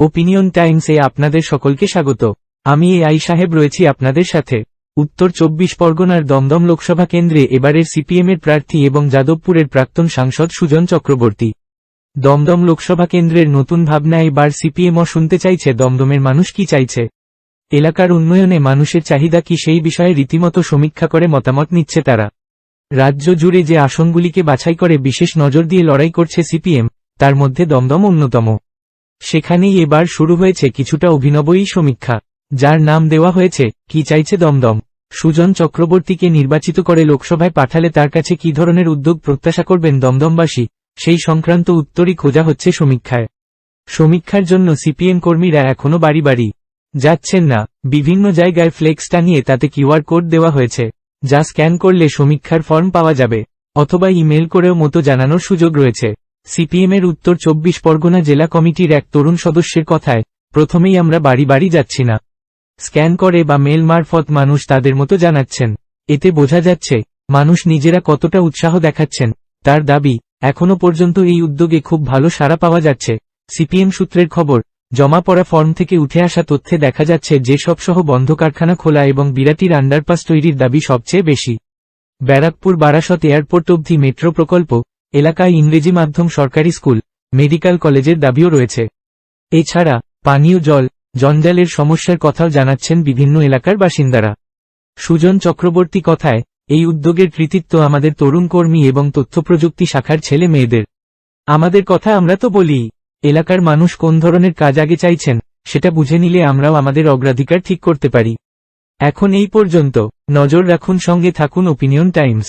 Opinion টাইমসে আপনাদের সকলকে স্বাগত। আমি এ আই সাহেব রয়েছি আপনাদের সাথে। উত্তর চব্বিশ পরগনার দমদম লোকসভা কেন্দ্রে এবারের সিপিএমের প্রার্থী এবং যাদবপুরের প্রাক্তন সাংসদ সুজন চক্রবর্তী। দমদম লোকসভা কেন্দ্রের নতুন ভাবনা এবার সিপিএমও শুনতে চাইছে, দমদমের মানুষ কি চাইছে? এলাকার উন্নয়নে মানুষের চাহিদা কি সেই বিষয়ে রীতিমতো সমীক্ষা করে মতামত নিচ্ছে তারা। রাজ্য জুড়ে যে আসনগুলিকে বাছাই করে বিশেষ নজর দিয়ে লড়াই করছে সিপিএম, তার মধ্যে দমদম অন্যতম। সেখানেই এবার শুরু হয়েছে কিছুটা অভিনবই সমীক্ষা, যার নাম দেওয়া হয়েছে, কি চাইছে দমদম? সুজন চক্রবর্তীকে নির্বাচিত করে লোকসভায় পাঠালে তার কাছে কি ধরনের উদ্যোগ প্রত্যাশা করবেন দমদমবাসী? সেই সংক্রান্ত উত্তরই খোঁজা হচ্ছে সমীক্ষায়। সমীক্ষার জন্য সিপিএম কর্মীরা এখনও বাড়ি বাড়ি যাচ্ছেন না। বিভিন্ন জায়গায় ফ্লেক্স টানিয়ে তাতে কিউআর কোড দেওয়া হয়েছে, যা স্ক্যান করলে সমীক্ষার ফর্ম পাওয়া যাবে, অথবা ইমেল করেও মতো জানানোর সুযোগ রয়েছে। সিপিএমের উত্তর চব্বিশ পরগনা জেলা কমিটির এক তরুণ সদস্যের কথায়, প্রথমেই আমরা বাড়ি বাড়ি যাচ্ছি না। স্ক্যান করে বা মেল মারফত মানুষ তাদের মতো জানাচ্ছেন। এতে বোঝা যাচ্ছে, মানুষ নিজেরা কতটা উৎসাহ দেখাচ্ছেন। তার দাবি, এখনও পর্যন্ত এই উদ্যোগে খুব ভালো সাড়া পাওয়া যাচ্ছে। সিপিএম সূত্রের খবর, জমা পড়া ফর্ম থেকে উঠে আসা তথ্যে দেখা যাচ্ছে যে সব সহ বন্ধ কারখানা খোলা এবং বিরাটির আন্ডারপাস তৈরির দাবি সবচেয়ে বেশি। ব্যারাকপুর বারাসত এয়ারপোর্ট অবধি মেট্রো প্রকল্প এলাকায় ইংরেজি মাধ্যম সরকারি স্কুল, মেডিকেল কলেজের দাবিও রয়েছে। এছাড়া, পানীয় জল, জঞ্জালের সমস্যার কথাও জানাচ্ছেন বিভিন্ন এলাকার বাসিন্দারা। সুজন চক্রবর্তী কথায়, এই উদ্যোগের কৃতিত্ব আমাদের তরুণ কর্মী এবং তথ্যপ্রযুক্তি শাখার ছেলে মেয়েদের। আমাদের কথা আমরা তো বলি, এলাকার মানুষ কোন ধরনের কাজ আগে চাইছেন, সেটা বুঝে নিলে আমরাও আমাদের অগ্রাধিকার ঠিক করতে পারি। এখন এই পর্যন্ত, নজর রাখুন সঙ্গে থাকুন ওপিনিয়ন টাইমস